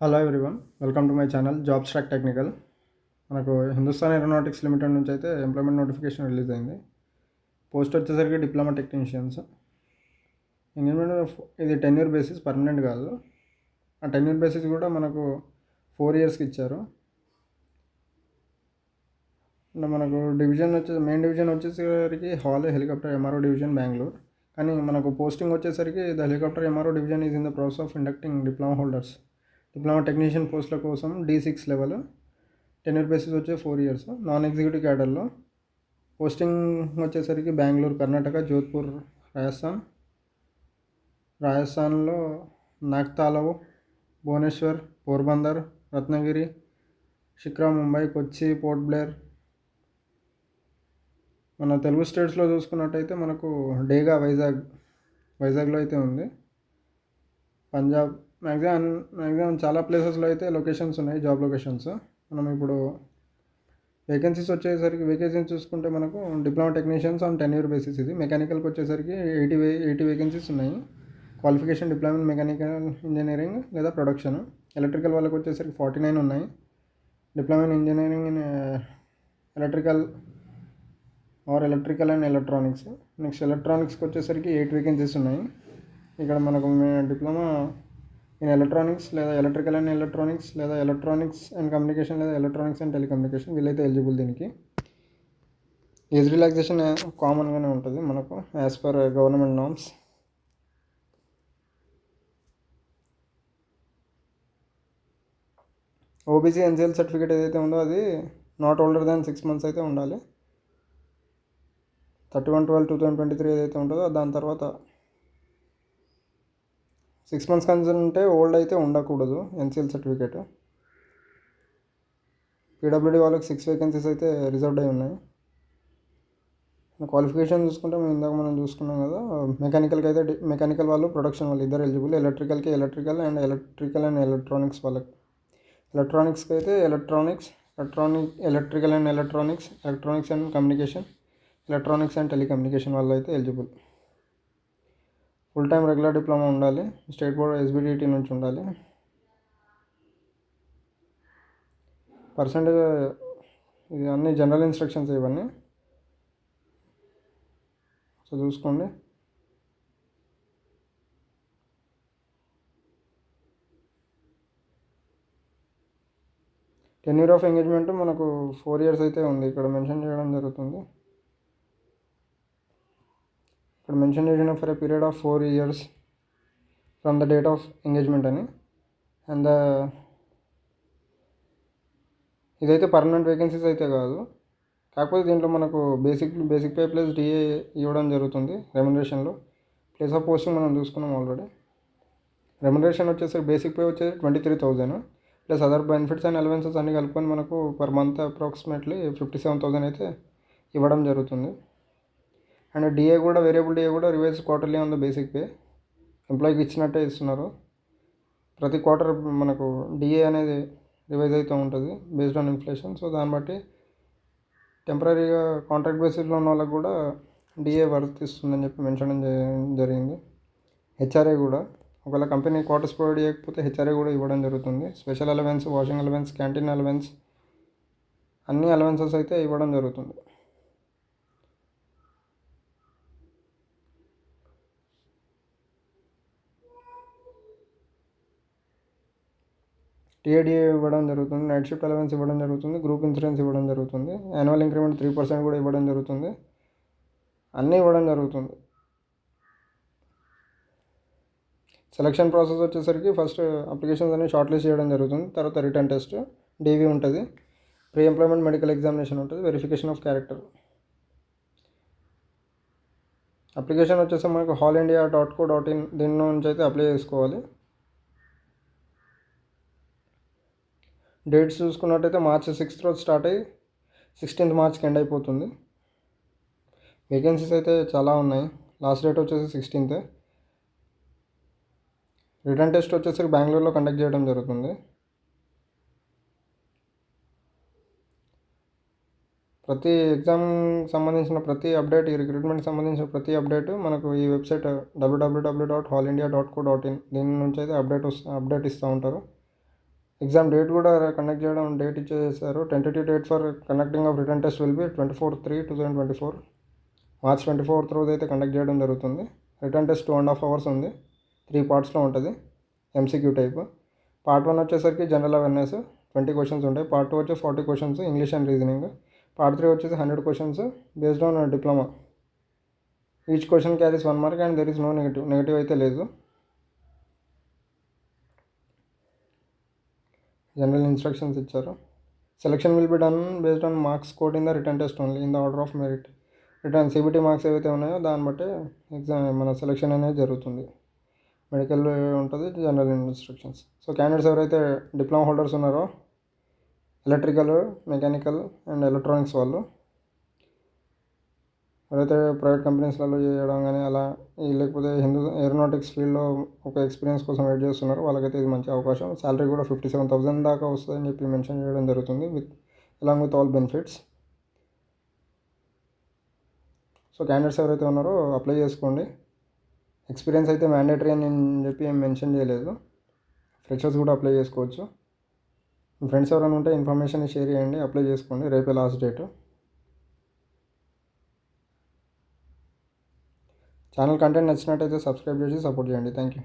Hello everyone welcome to my channel Job Track technical మనకు Hindustan aeronautics limited నుంచి అయితే employment notification release అయింది. Post వచ్చేసరికి డిప్లొమా టెక్నీషియన్స్ ఎంగేజ్మెంట్ ఇది టెన్ ఇయర్ బేసిస్ పర్మనెంట్ కాదు. ఆ టెన్ ఇయర్ బేసిస్ కూడా మనకు ఫోర్ ఇయర్స్కి ఇచ్చారు. అంటే మనకు డివిజన్ వచ్చే మెయిన్ డివిజన్ వచ్చేసరికి HAL helicopter MRO division Bengaluru కానీ మనకు పోస్టింగ్ వచ్చేసరికి the helicopter MRO division is in the process of inducting diploma holders diploma technician పోస్టుల కోసం D six level tenure basis వచ్చే ఫోర్ ఇయర్స్ నాన్ ఎగ్జిక్యూటివ్ క్యాడర్లో posting వచ్చేసరికి బెంగళూరు కర్ణాటక జోధ్పూర్ రాజస్థాన్ రాజస్థాన్లో నాగ్తాలవ్ భువనేశ్వర్ పోర్బందర్ రత్నగిరి షిక్రా ముంబై కొచ్చి పోర్ట్ బ్లేర్ మన తెలుగు స్టేట్స్లో చూసుకున్నట్టయితే మనకు డేగా వైజాగ్ వైజాగ్లో అయితే ఉంది. పంజాబ్ మ్యాక్సిమం మ్యాక్సిమం చాలా ప్లేసెస్లో అయితే లొకేషన్స్ ఉన్నాయి జాబ్ లొకేషన్స్ మనం ఇప్పుడు వేకెన్సీస్ వచ్చేసరికి వేకెన్సీస్ చూసుకుంటే మనకు diploma technicians on ten year basis ఇది. మెకానికల్కి వచ్చేసరికి ఎయిటీ వే ఎయిటీ వేకెన్సీస్ ఉన్నాయి. క్వాలిఫికేషన్ డిప్లొమా మెకానికల్ ఇంజనీరింగ్ లేదా ప్రొడక్షన్ ఎలక్ట్రికల్ వాళ్ళకి వచ్చేసరికి ఫార్టీ నైన్ ఉన్నాయి. Diploma in engineering in electrical or electrical and electronics next ఎలక్ట్రానిక్స్కి వచ్చేసరికి ఎయిట్ వేకెన్సీస్ ఉన్నాయి. ఇక్కడ మనకు uh, డిప్లొమా ఇన్ ఎలక్ట్రానిక్స్ లేదా ఎలక్ట్రికల్ అండ్ ఎలక్ట్రానిక్స్ లేదా ఎలక్ట్రానిక్స్ అండ్ కమ్యూనికేషన్ లేదా ఎలక్ట్రానిక్స్ అండ్ టెలికమ్యూనికేషన్ వీళ్ళైతే ఎలిజిబుల్ దీనికి. ఏజ్ రిలాక్సేషన్ కామన్గానే ఉంటుంది మనకు as per government norms OBC NCL certificate ఏదైతే ఉందో అది not older than six months అయితే ఉండాలి. Thirty one twelve two thousand twenty three ఏదైతే ఉంటుందో దాని తర్వాత సిక్స్ మంత్స్ కన్సర్న్ ఉంటే ఓల్డ్ అయితే ఉండకూడదు ఎన్సీఎల్ సర్టిఫికేట్ పీడబ్ల్యూడీ వాళ్ళకి సిక్స్ వేకెన్సీస్ అయితే రిజర్వ్డ్ అయి ఉన్నాయి. క్వాలిఫికేషన్ చూసుకుంటే మేము ఇందాక మనం చూసుకున్నాం కదా మెకానికల్కి అయితే మెకానికల్ వాళ్ళు ప్రొడక్షన్ వాళ్ళు ఇద్దరు eligible ఎలక్ట్రికల్కి electrical and electrical and electronics వాళ్ళకి. ఎలక్ట్రానిక్స్కి అయితే electronics electronic electrical and electronics electronics and communication electronics and telecommunication వాళ్ళు అయితే eligible full time regular diploma ఉండాలి. స్టేట్ బోర్డ్ ఎస్బిడిటీ నుంచి ఉండాలి. పర్సెంటేజ్ ఇది అన్ని జనరల్ ఇన్స్ట్రక్షన్స్ ఇవన్నీ. సో చూసుకోండి. టెన్ ఇయర్ ఆఫ్ ఎంగేజ్మెంట్ మనకు ఫోర్ ఇయర్స్ అయితే ఉంది. ఇక్కడ మెన్షన్ చేయడం జరుగుతుంది. ఇక్కడ మెన్షన్ చేసిన for a period of four years from the date of engagement అని. అండ్ ద ఇదైతే పర్మనెంట్ వేకెన్సీస్ అయితే కాదు. కాకపోతే దీంట్లో మనకు basic basic pay plus DA ఇవ్వడం జరుగుతుంది రెమ్యునరేషన్లో ప్లేస్ ఆఫ్ పోస్టింగ్ మనం చూసుకున్నాం ఆల్రెడీ రెమ్యునరేషన్ వచ్చేసరికి బేసిక్ పే వచ్చేసి twenty three thousand plus other benefits and allowances అన్నీ కలుపుకొని మనకు per month approximately fifty seven thousand అయితే ఇవ్వడం జరుగుతుంది. అండ్ డిఏ కూడా వేరియబుల్ డిఏ కూడా రివైజ్ క్వార్టర్లీ ఉంది బేసిక్ పే. ఎంప్లాయీకి ఇచ్చినట్టే ఇస్తున్నారు. ప్రతి క్వార్టర్ మనకు డిఏ అనేది రివైజ్ అవుతూ ఉంటుంది బేస్డ్ ఆన్ ఇన్ఫ్లేషన్. సో దాన్ని బట్టి టెంపరీగా కాంట్రాక్ట్ బేసిస్లో ఉన్న వాళ్ళకి కూడా డిఏ వర్తిస్తుందని చెప్పి మెన్షన్ జరిగింది. హెచ్ఆర్ఏ కూడా. ఒకవేళ కంపెనీ క్వార్టర్స్ ప్రొవైడ్ చేయకపోతే హెచ్ఆర్ఏ కూడా ఇవ్వడం జరుగుతుంది. Special allowance washing allowance canteen allowance అన్ని అలవెన్సెస్ అయితే ఇవ్వడం జరుగుతుంది. టీఏడిఏ ఇవ్వడం జరుగుతుంది నైట్ షిఫ్ట్ అలవెన్స్ ఇవ్వడం జరుగుతుంది గ్రూప్ ఇన్సూరెన్స్ ఇవ్వడం జరుగుతుంది యాన్యువల్ ఇంక్రిమెంట్ త్రీ పర్సెంట్ కూడా ఇవ్వడం జరుగుతుంది అన్నీ ఇవ్వడం జరుగుతుంది. సెలక్షన్ ప్రాసెస్ వచ్చేసరికి ఫస్ట్ అప్లికేషన్స్ అన్ని షార్ట్ లిస్ట్ చేయడం జరుగుతుంది తర్వాత రిటర్న్ టెస్ట్ డీవీ ఉంటుంది ప్రీ ఎంప్లాయ్మెంట్ మెడికల్ ఎగ్జామినేషన్ ఉంటుంది వెరిఫికేషన్ ఆఫ్ క్యారెక్టర్ అప్లికేషన్ వచ్చేసి మనకు HAL India dot co dot in దీని నుంచి అయితే అప్లై చేసుకోవాలి. డేట్స్ చూసుకున్నట్టయితే మార్చ్ సిక్స్త్ రోజు స్టార్ట్ అయ్యి సిక్స్టీన్త్ మార్చ్కి ఎండ్ అయిపోతుంది. వేకెన్సీస్ అయితే చాలా ఉన్నాయి. లాస్ట్ డేట్ వచ్చేసి సిక్స్టీన్త్. రిటర్న్ టెస్ట్ వచ్చేసరికి బెంగళూరులో కండక్ట్ చేయడం జరుగుతుంది. ప్రతి ఎగ్జామ్ సంబంధించిన ప్రతి అప్డేట్ ఈ రిక్రూట్మెంట్ సంబంధించిన ప్రతి అప్డేట్ మనకు ఈ website WWW dot HAL India dot co dot in దీని నుంచి అయితే అప్డేట్ వస్తు అప్డేట్ ఇస్తూ ఉంటారు. ఎగ్జామ్ డేట్ కూడా కండక్ట్ చేయడం డేట్ ఇచ్చేసారు tentative date for conducting of written test will be twenty four three two thousand twenty four March twenty fourth రోజు అయితే కండక్ట్ చేయడం జరుగుతుంది written test two and half hours ఉంది త్రీ పార్ట్స్లో ఉంటుంది ఎంసీక్యూ టైప్ పార్ట్ వన్ వచ్చేసరికి general awareness twenty questions ఉంటాయి. Part two వచ్చి forty questions English and reasoning part three వచ్చేసి hundred questions based on diploma each question carries one mark and there is no negative negative అయితే లేదు. General instructions ఇచ్చారు. Selection will be done based on marks scored in the written test only in the order of merit. Written CBT marks ఏవైతే ఉన్నాయో దాన్ని బట్టి exam మన selection అనేది జరుగుతుంది. మెడికల్ ఉంటుంది జనరల్ ఇన్స్ట్రక్షన్స్. సో క్యాండిడేట్స్ ఎవరైతే డిప్లొమా హోల్డర్స్ ఉన్నారో ఎలక్ట్రికల్ మెకానికల్ అండ్ ఎలక్ట్రానిక్స్ వాళ్ళు ఎవరైతే ప్రైవేట్ కంపెనీస్లలో చేయడం కానీ అలా లేకపోతే హిందూ ఏరోనాటిక్స్ ఫీల్డ్లో ఒక ఎక్స్పీరియన్స్ కోసం వెయిట్ చేస్తున్నారు వాళ్ళకైతే ఇది మంచి అవకాశం. శాలరీ కూడా ఫిఫ్టీ సెవెన్ థౌసండ్ దాకా వస్తుందని చెప్పి మెన్షన్ చేయడం జరుగుతుంది with along with all benefits so candidates ఎవరైతే ఉన్నారో అప్లై చేసుకోండి. ఎక్స్పీరియన్స్ అయితే మ్యాండేటరీ అని చెప్పి ఏం మెన్షన్ చేయలేదు. ఫ్రెషర్స్ కూడా అప్లై చేసుకోవచ్చు. ఫ్రెండ్స్ ఎవరైనా ఉంటే ఇన్ఫర్మేషన్ షేర్ చేయండి అప్లై చేసుకోండి. రేపే లాస్ట్ డేట్ ఛానల్ కంటెంట్ నచ్చినట్టయితే సబ్స్క్రైబ్ చేసి సపోర్ట్ చేయండి. Thank you